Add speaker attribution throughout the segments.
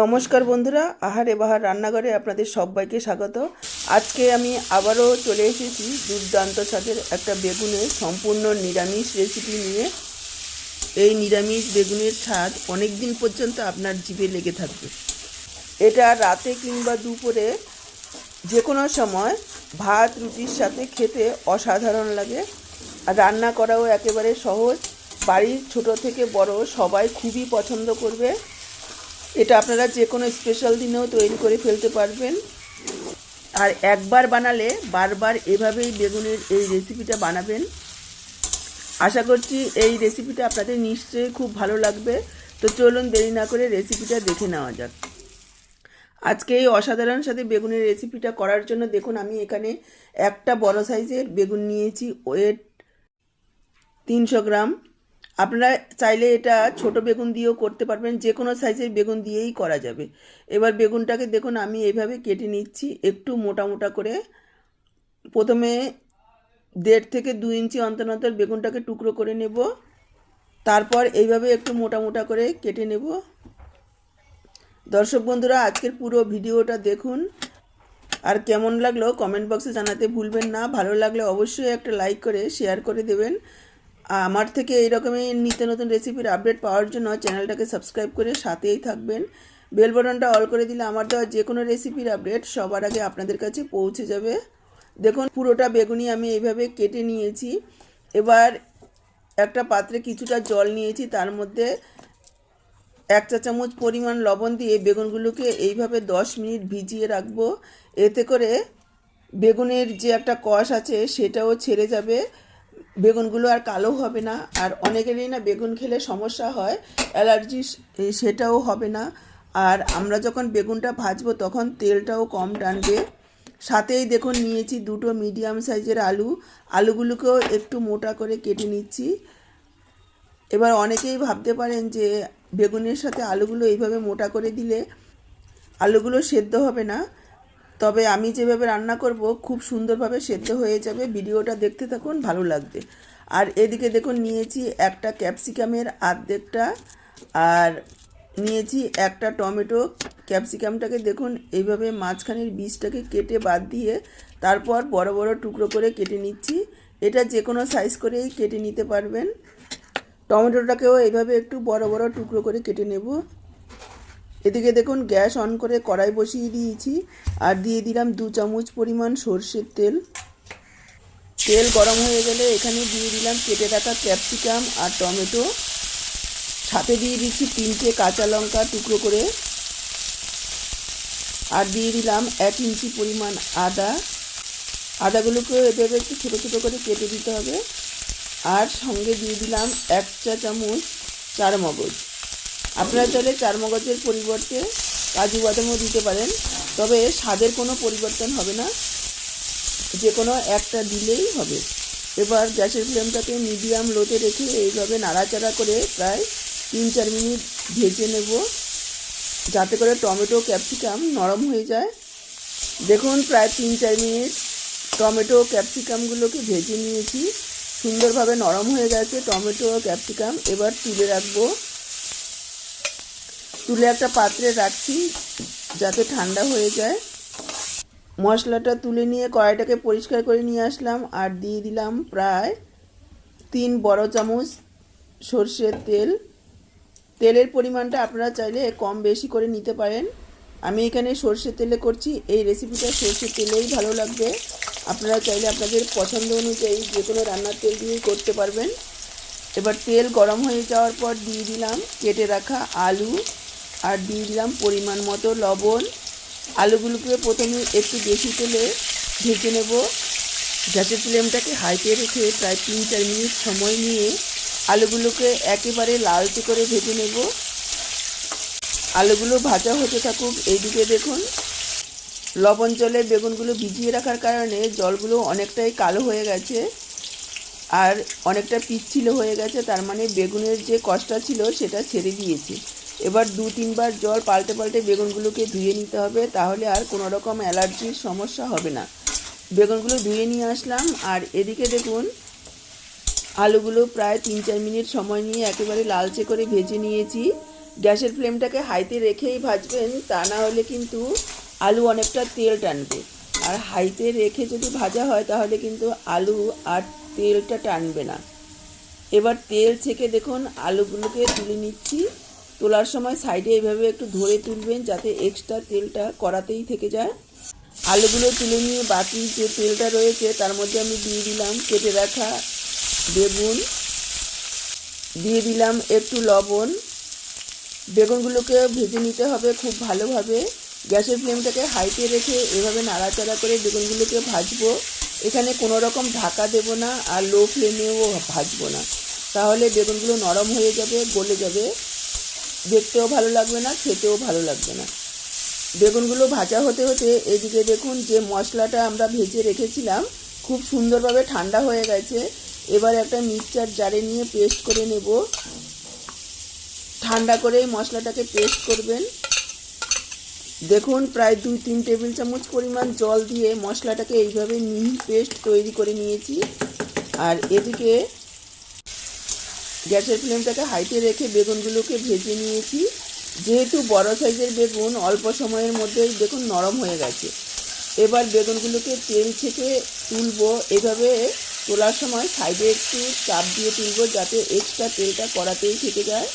Speaker 1: নমস্কার বন্ধুরা, আহারে বাহার রান্নাঘরে আপনাদের সবাইকে স্বাগত। আজকে আমি আবারও চলে এসেছি দুর্দান্ত স্বাদের একটা বেগুনের সম্পূর্ণ নিরামিষ রেসিপি নিয়ে। এই নিরামিষ বেগুনের স্বাদ অনেক দিন পর্যন্ত আপনার জিভে লেগে থাকবে। এটা রাতে কিংবা দুপুরে যে কোনো সময় ভাত, রুটির সাথে খেতে অসাধারণ লাগে। আর রান্না করাও একেবারে সহজ। বাড়ির ছোট থেকে বড় সবাই খুবই পছন্দ করবে। এটা আপনারা যে কোনো স্পেশাল দিনেও তৈরি করে ফেলতে পারবেন। আর একবার বানালে বারবার এভাবেই বেগুনের এই রেসিপিটা বানাবেন। আশা করছি এই রেসিপিটা আপনাদের নিশ্চয়ই খুব ভালো লাগবে। তো চলুন দেরি না করে রেসিপিটা দেখে নেওয়া যাক। আজকে এই অসাধারণ সাথে বেগুনের রেসিপিটা করার জন্য দেখুন, আমি এখানে একটা বড় সাইজের বেগুন নিয়েছি। ওয়েট তিনশো গ্রাম। আপনারা চাইলে এটা ছোট বেগুন দিয়েও করতে পারবেন যে কোনো সাইজের বেগুন দিয়েই করা যাবে। এবার বেগুনটাকে দেখুন, আমি এইভাবে কেটে নিচ্ছি, একটু মোটা মোটা করে। প্রথমে দেড় থেকে দু ইঞ্চি অন্তর অন্তর বেগুনটাকে টুকরো করে নেব। তারপর এইভাবে একটু মোটা মোটা করে কেটে নেব। দর্শক বন্ধুরা, আজকের পুরো ভিডিওটা দেখুন। আর কেমন লাগল কমেন্ট বক্সে জানাতে ভুলবেন না। ভালো লাগলে অবশ্যই একটা লাইক করে, শেয়ার করে দেবেন। আমার থেকে এই রকমই নিত্য নতুন রেসিপির আপডেট পাওয়ার জন্য চ্যানেলটাকে সাবস্ক্রাইব করে সাথেই থাকবেন। বেল বাটনটা অল করে দিলে আমার দেওয়া যে কোনো রেসিপির আপডেট সবার আগে আপনাদের কাছে পৌঁছে যাবে। দেখুন, পুরোটা বেগুনি আমি এইভাবে কেটে নিয়েছি। এবার একটা পাত্রে কিছুটা জল নিয়েছি, তার মধ্যে এক চা চামচ পরিমাণ লবণ দিয়ে বেগুনগুলোকে এইভাবে দশ মিনিট ভিজিয়ে রাখব। এতে করে বেগুনের যে একটা কষ আছে, সেটাও ছেড়ে যাবে। বেগুনগুলো আর কালো হবে না। আর অনেকেরই না বেগুন খেলে সমস্যা হয়, অ্যালার্জি সেটাও হবে না। আর আমরা যখন বেগুনটা ভাজবো তখন তেলটাও কম টানবে। সাথেই দেখুন নিয়েছি দুটো মিডিয়াম সাইজের আলু। আলুগুলোকেও একটু মোটা করে কেটে নিচ্ছি। এবার অনেকেই ভাবতে পারেন যে বেগুনের সাথে আলুগুলো এইভাবে মোটা করে দিলে আলুগুলো সেদ্ধ হবে না। তবে আমি যেভাবে রান্না করব, খুব সুন্দরভাবে সেদ্ধ হয়ে যাবে। ভিডিওটা দেখতে থাকুন, ভালো লাগবে। আর এদিকে দেখুন, নিয়েছি একটা ক্যাপসিকামের আর্ধেকটা আর নিয়েছি একটা টমেটো। ক্যাপসিকামটাকে দেখুন, এইভাবে মাঝখানের বীজটাকে কেটে বাদ দিয়ে তারপর বড় বড় টুকরো করে কেটে নিচ্ছি। এটা যে কোনো সাইজ করেই কেটে নিতে পারবেন। টমেটোটাকেও এইভাবে একটু বড় বড় টুকরো করে কেটে নেব। এদিকে দেখুন, গ্যাস অন করে কড়াই বসিয়ে দিয়েছি, আর দিয়ে দিলাম দু চামচ পরিমাণ সর্ষের তেল। তেল গরম হয়ে গেলে এখানে দিয়ে দিলাম কেটে রাখা ক্যাপসিকাম আর টমেটো। সাথে দিয়ে দিচ্ছি তিনটে কাঁচা লঙ্কা টুকরো করে। আর দিয়ে দিলাম এক ইঞ্চি পরিমাণ আদা। আদাগুলোকে এভাবে একটু ছোটো ছোটো করে কেটে দিতে হবে। আর সঙ্গে দিয়ে দিলাম এক চা চামচ চার মগজ আপনারা চাইলে চার মগজের পরিবর্তে কাজু বাদামও দিতে পারেন, তবে স্বাদের কোনো পরিবর্তন হবে না। যে কোনো একটা দিলেই হবে। এবার গ্যাসের ফ্লেমটাকে মিডিয়াম লোতে রেখে এইভাবে নাড়াচাড়া করে প্রায় তিন চার মিনিট ভেজে নেব। যাতে করে টমেটো, ক্যাপসিকাম নরম হয়ে যায়। দেখুন, প্রায় তিন চার মিনিট টমেটো, ক্যাপসিকামগুলোকে ভেজে নিয়েছি। সুন্দরভাবে নরম হয়ে গেছে টমেটো, ক্যাপসিকাম। এবার তুলে রাখব তুলে একটা পাত্রে রাখছি, যাতে ঠান্ডা হয়ে যায়। মশলাটা তুলে নিয়ে কড়াইটাকে পরিষ্কার করে নিয়ে আসলাম, আর দিয়ে দিলাম প্রায় তিন বড় চামচ সর্ষের তেল। তেলের পরিমাণটা আপনারা চাইলে কম বেশি করে নিতে পারেন। আমি এখানে সর্ষের তেলে করছি, এই রেসিপিটা সর্ষের তেলেই ভালো লাগবে। আপনারা চাইলে আপনাদের পছন্দ অনুযায়ী যে কোনো রান্নার তেল দিয়েই করতে পারবেন। এবার তেল গরম হয়ে যাওয়ার পর দিয়ে দিলাম কেটে রাখা আলু। আর দিয়ে দিলাম পরিমাণ মতো লবণ। আলুগুলোকে প্রথমে একটু বেশি তেলে ভেজে নেব। গ্যাসের ফ্লেমটাকে হাইতে রেখে প্রায় তিন চার মিনিট সময় নিয়ে আলুগুলোকে একেবারে লালচে করে ভেজে নেব। আলুগুলো ভাজা হতে থাকুক, এইদিকে দেখুন। লবণ জলে বেগুনগুলো ভিজিয়ে রাখার কারণে জলগুলো অনেকটাই কালো হয়ে গেছে আর অনেকটা পিচ্ছিল হয়ে গেছে, তার মানে বেগুনের যে কষ্টটা ছিল সেটা ছেড়ে দিয়েছে। এবার দু তিনবার জল পাল্টে পাল্টে বেগুনগুলোকে ধুয়ে নিতে হবে, তাহলে আর কোনো রকম অ্যালার্জির সমস্যা হবে না। বেগুনগুলো ধুয়ে নিয়ে আসলাম, আর এদিকে দেখুন, আলুগুলো প্রায় তিন চার মিনিট সময় নিয়ে একেবারে লালচে করে ভেজে নিয়েছি। গ্যাসের ফ্লেমটাকে হাইতে রেখেই ভাজবেন, তা না হলে কিন্তু আলু অনেকটা তেল টানবে। আর হাইতে রেখে যদি ভাজা হয়, তাহলে কিন্তু আলু আর তেলটা টানবে না। এবার তেল ছেঁকে দেখুন, আলুগুলোকে তুলে নিচ্ছি। তোলার সময় সাইডে এইভাবে একটু ধরে তুলবেন যাতে এক্সট্রা তেলটা কড়াতেই থেকে যায়। আলুগুলো তুলে নিয়ে বাকি যে তেলটা রয়েছে তার মধ্যে আমি দিয়ে দিলাম কেটে রাখা বেগুন। দিয়ে দিলাম একটু লবণ। বেগুনগুলোকে ভেজে নিতে হবে খুব ভালোভাবে। গ্যাসের ফ্লেমটাকে হাইতে রেখে এভাবে নাড়াচাড়া করে বেগুনগুলোকে ভাজবো। এখানে কোনো রকম ঢাকা দেব না আর লো ফ্লেমেও ভাজবো না। তাহলে বেগুনগুলো নরম হয়ে যাবে, গলে যাবে। দেখতেও ভালো লাগবে না, খেতেও ভালো লাগবে না। বেগুনগুলো ভাজা হতে হতে এদিকে দেখুন যে মশলাটা আমরা ভেজে রেখেছিলাম, খুব সুন্দরভাবে ঠান্ডা হয়ে গেছে। এবার একটা মিক্সচার জারে নিয়ে পেস্ট করে নেব। ঠান্ডা করে মশলাটাকে পেস্ট করবেন। দেখুন প্রায় দুই তিন টেবিল চামচ পরিমাণ জল দিয়ে মশলাটাকে এইভাবে মিহি পেস্ট তৈরি করে নিয়েছি। আর এদিকে গ্যাসের ফ্লেমটাকে হাইতে রেখে বেগুনগুলোকে ভেজে নিয়েছি। যেহেতু বড় সাইজের বেগুন, অল্প সময়ের মধ্যেই দেখুন নরম হয়ে গেছে। এবার বেগুনগুলোকে তেল ছেঁকে তুলবো। এভাবে তোলার সময় সাইডে একটু চাপ দিয়ে তুলবো যাতে এক্সট্রা তেলটা কড়াতেই থেকে যায়।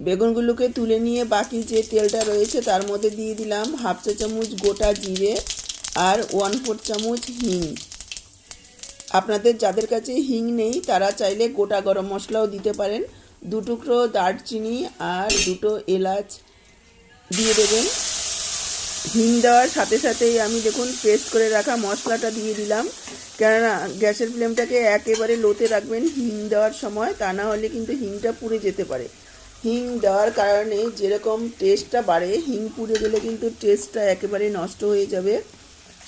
Speaker 1: বেগুনগুলোকে তুলে নিয়ে বাকি যে তেলটা রয়েছে তার মধ্যে দিয়ে দিলাম হাফ চা চামচ গোটা জিরে আর ওয়ান ফোর চামচ হিং। আপনাদের যাদের কাছে হিং নেই, তারা চাইলে গোটা গরম মশলাও দিতে পারেন। দু টুকরো দারচিনি আর দুটো এলাচ দিয়ে দেবেন। হিং দেওয়ার সাথে সাথেই আমি দেখুন, পেস্ট করে রাখা মশলাটা দিয়ে দিলাম। কেননা, গ্যাসের ফ্লেমটাকে একেবারে লোতে রাখবেন হিং দেওয়ার সময়, তা না হলে কিন্তু হিংটা পুড়ে যেতে পারে। হিং দেওয়ার কারণে যেরকম টেস্টটা বাড়ে, হিং পুড়ে গেলে কিন্তু টেস্টটা একেবারে নষ্ট হয়ে যাবে।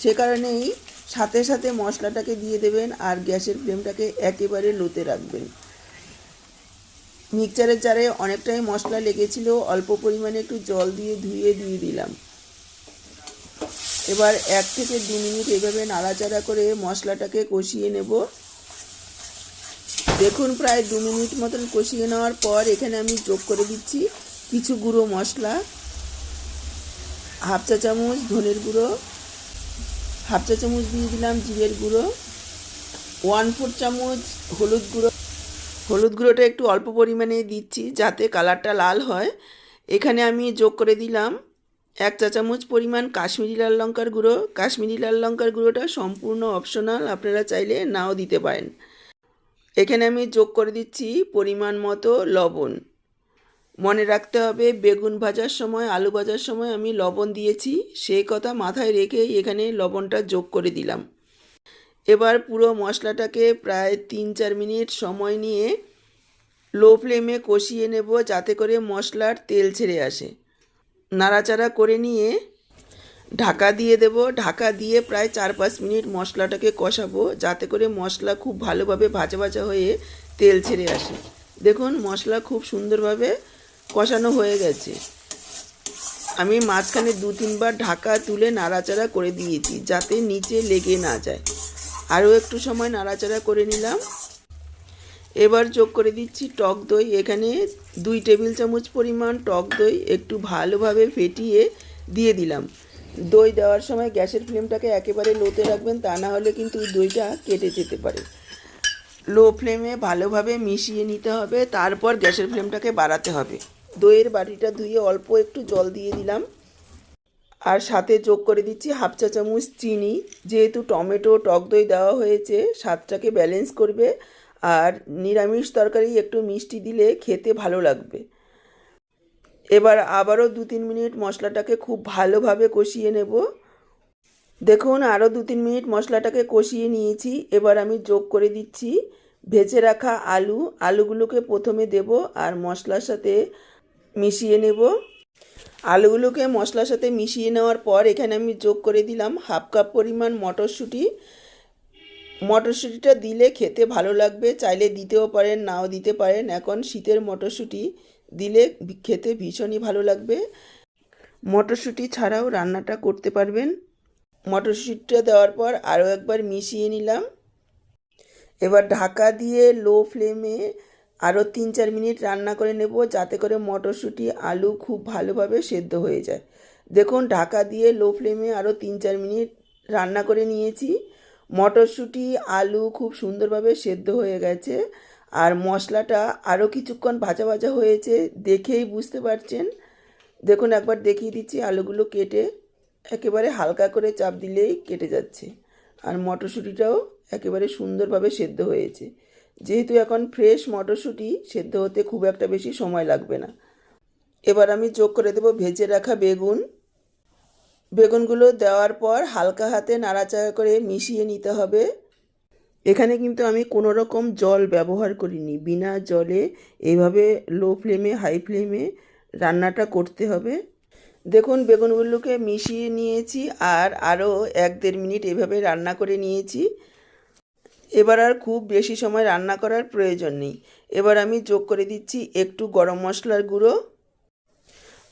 Speaker 1: সে কারণেই সাথে সাথে মশলাটাকে দিয়ে দেবেন আর গ্যাসের ফ্লেমটাকে একেবারে লোতে রাখবেন। মিক্সচারের জারে অনেকটাই মশলা লেগেছিল, অল্প পরিমাণে একটু জল দিয়ে ধুয়ে দিয়ে দিলাম। এবার এক থেকে দু মিনিট এভাবে নাড়াচাড়া করে মশলাটাকে কষিয়ে নেব। দেখুন, প্রায় দু মিনিট মতন কষিয়ে নেওয়ার পর এখানে আমি যোগ করে দিচ্ছি কিছু গুঁড়ো মশলা, হাফ চা চামচ ধনের গুঁড়ো হাফ চা চামচ দিয়ে দিলাম জিরের গুঁড়ো ওয়ান ফোর চামচ হলুদ গুঁড়ো। হলুদ গুঁড়োটা একটু অল্প পরিমাণে দিচ্ছি যাতে কালারটা লাল হয়। এখানে আমি যোগ করে দিলাম এক চা চামচ পরিমাণ কাশ্মীরি লাল লঙ্কার গুঁড়ো। কাশ্মীরি লাল লঙ্কার গুঁড়োটা সম্পূর্ণ অপশনাল আপনারা চাইলে নাও দিতে পারেন। এখানে আমি যোগ করে দিচ্ছি পরিমাণ মতো লবণ। মনে রাখতে হবে, বেগুন ভাজার সময়, আলু ভাজার সময় আমি লবণ দিয়েছি। সেই কথা মাথায় রেখেই এখানে লবণটা যোগ করে দিলাম। এবার পুরো মশলাটাকে প্রায় তিন চার মিনিট সময় নিয়ে লো ফ্লেমে কষিয়ে নেব যাতে করে মশলার তেল ছেড়ে আসে। নাড়াচাড়া করে নিয়ে ঢাকা দিয়ে দেব। ঢাকা দিয়ে প্রায় চার পাঁচ মিনিট মশলাটাকে কষাবো যাতে করে মশলা খুব ভালোভাবে ভাজা ভাজা হয়ে তেল ছেড়ে আসে। দেখুন, মশলা খুব সুন্দরভাবে কষানো হয়ে গেছে। আমি মাঝখানে দু তিনবার ঢাকা তুলে নাড়াচাড়া করে দিয়েছি, যাতে নিচে লেগে না যায়। আরও একটু সময় নাড়াচাড়া করে নিলাম। এবার যোগ করে দিচ্ছি টক দই। এখানে দুই টেবিল চামচ পরিমাণ টক দই একটু ভালোভাবে ফেটিয়ে দিয়ে দিলাম। দই দেওয়ার সময় গ্যাসের ফ্লেমটাকে একেবারে লোতে রাখবেন, তা না হলে কিন্তু দইটা কেটে যেতে পারে। লো ফ্লেমে ভালোভাবে মিশিয়ে নিতে হবে, তারপর গ্যাসের ফ্লেমটাকে বাড়াতে হবে। দইয়ের বাটিটা ধুয়ে অল্প একটু জল দিয়ে দিলাম। আর সাথে যোগ করে দিচ্ছি হাফ চা চামচ চিনি। যেহেতু টমেটো, টক দই দেওয়া হয়েছে, স্বাদটাকে ব্যালেন্স করবে। আর নিরামিষ তরকারি একটু মিষ্টি দিলে খেতে ভালো লাগবে। এবার আবারও দু তিন মিনিট মশলাটাকে খুব ভালোভাবে কষিয়ে নেব। দেখুন, আরও দু তিন মিনিট মশলাটাকে কষিয়ে নিয়েছি। এবার আমি যোগ করে দিচ্ছি ভেজে রাখা আলু। আলুগুলোকে প্রথমে দেব আর মশলার সাথে মিশিয়ে নেব। আলুগুলোকে মশলার সাথে মিশিয়ে নেওয়ার পর এখানে আমি যোগ করে দিলাম হাফ কাপ পরিমাণ মটরশুঁটি। মটরশুঁটিটা দিলে খেতে ভালো লাগবে, চাইলে দিতেও পারেন, নাও দিতে পারেন। এখন শীতের মটরশুঁটি দিলে খেতে ভীষণই ভালো লাগবে। মটরশুঁটি ছাড়াও রান্নাটা করতে পারবেন। মটরশুঁটিটা দেওয়ার পর আরও একবার মিশিয়ে নিলাম। এবার ঢাকা দিয়ে লো ফ্লেমে আরও তিন চার মিনিট রান্না করে নেব যাতে করে মটরশুঁটি, আলু খুব ভালোভাবে সেদ্ধ হয়ে যায়। দেখুন, ঢাকা দিয়ে লো ফ্লেমে আরও তিন চার মিনিট রান্না করে নিয়েছি। মটরশুঁটি, আলু খুব সুন্দরভাবে সেদ্ধ হয়ে গেছে আর মশলাটা আরও কিছুক্ষণ ভাজা ভাজা হয়েছে দেখেই বুঝতে পারছেন। দেখুন, একবার দেখিয়ে দিচ্ছি আলুগুলো কেটে একেবারে হালকা করে চাপ দিলেই কেটে যাচ্ছে আর মটরশুঁটিটাও একেবারে সুন্দরভাবে সেদ্ধ হয়েছে। যেহেতু এখন ফ্রেশ মটরশুঁটি সেদ্ধ হতে খুব একটা বেশি সময় লাগবে না। এবার আমি যোগ করে দেবো ভেজে রাখা বেগুন। বেগুনগুলো দেওয়ার পর হালকা হাতে নাড়াচাড়া করে মিশিয়ে নিতে হবে। এখানে কিন্তু আমি কোনো রকম জল ব্যবহার করিনি। বিনা জলে এইভাবে লো ফ্লেমে হাই ফ্লেমে রান্নাটা করতে হবে। দেখুন বেগুনগুলোকে মিশিয়ে নিয়েছি আর আরও এক দেড় মিনিট এভাবে রান্না করে নিয়েছি। এবার আর খুব বেশি সময় রান্না করার প্রয়োজন নেই। এবার আমি যোগ করে দিচ্ছি একটু গরম মশলার গুঁড়ো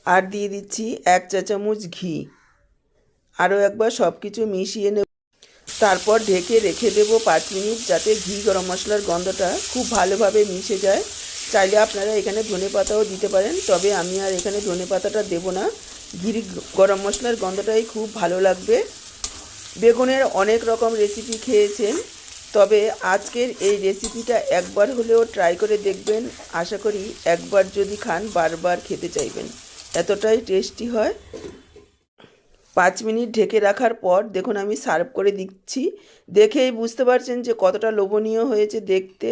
Speaker 1: আর দিয়ে দিচ্ছি এক চা চামচ ঘি। আরও একবার সব কিছু মিশিয়ে নেব। তারপর ঢেকে রেখে দেবো পাঁচ মিনিট যাতে ঘি গরম মশলার গন্ধটা খুব ভালোভাবে মিশে যায়। চাইলে আপনারা এখানে ধনে পাতাও দিতে পারেন, তবে আমি আর এখানে ধনে পাতাটা দেবো না। ঘির গরম মশলার গন্ধটাই খুব ভালো লাগবে। বেগুনের অনেক রকম রেসিপি খেয়েছেন। তবে আজকের এই রেসিপিটা একবার হলেও ট্রাই করে দেখবেন। আশা করি একবার যদি খান, বারবার খেতে চাইবেন। এতটাই টেস্টি হয়। পাঁচ মিনিট ঢেকে রাখার পর দেখুন আমি সার্ভ করে দিচ্ছি। দেখেই বুঝতে পারছেন যে কতটা লোভনীয় হয়েছে দেখতে।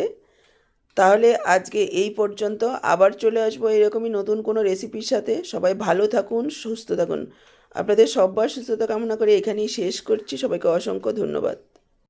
Speaker 1: তাহলে আজকে এই পর্যন্ত। আবার চলে আসব এরকমই নতুন কোনো রেসিপির সাথে। সবাই ভালো থাকুন, সুস্থ থাকুন। আপনাদের সব্বার সুস্থতা কামনা করে এখানেই শেষ করছি। সবাইকে অসংখ্য ধন্যবাদ।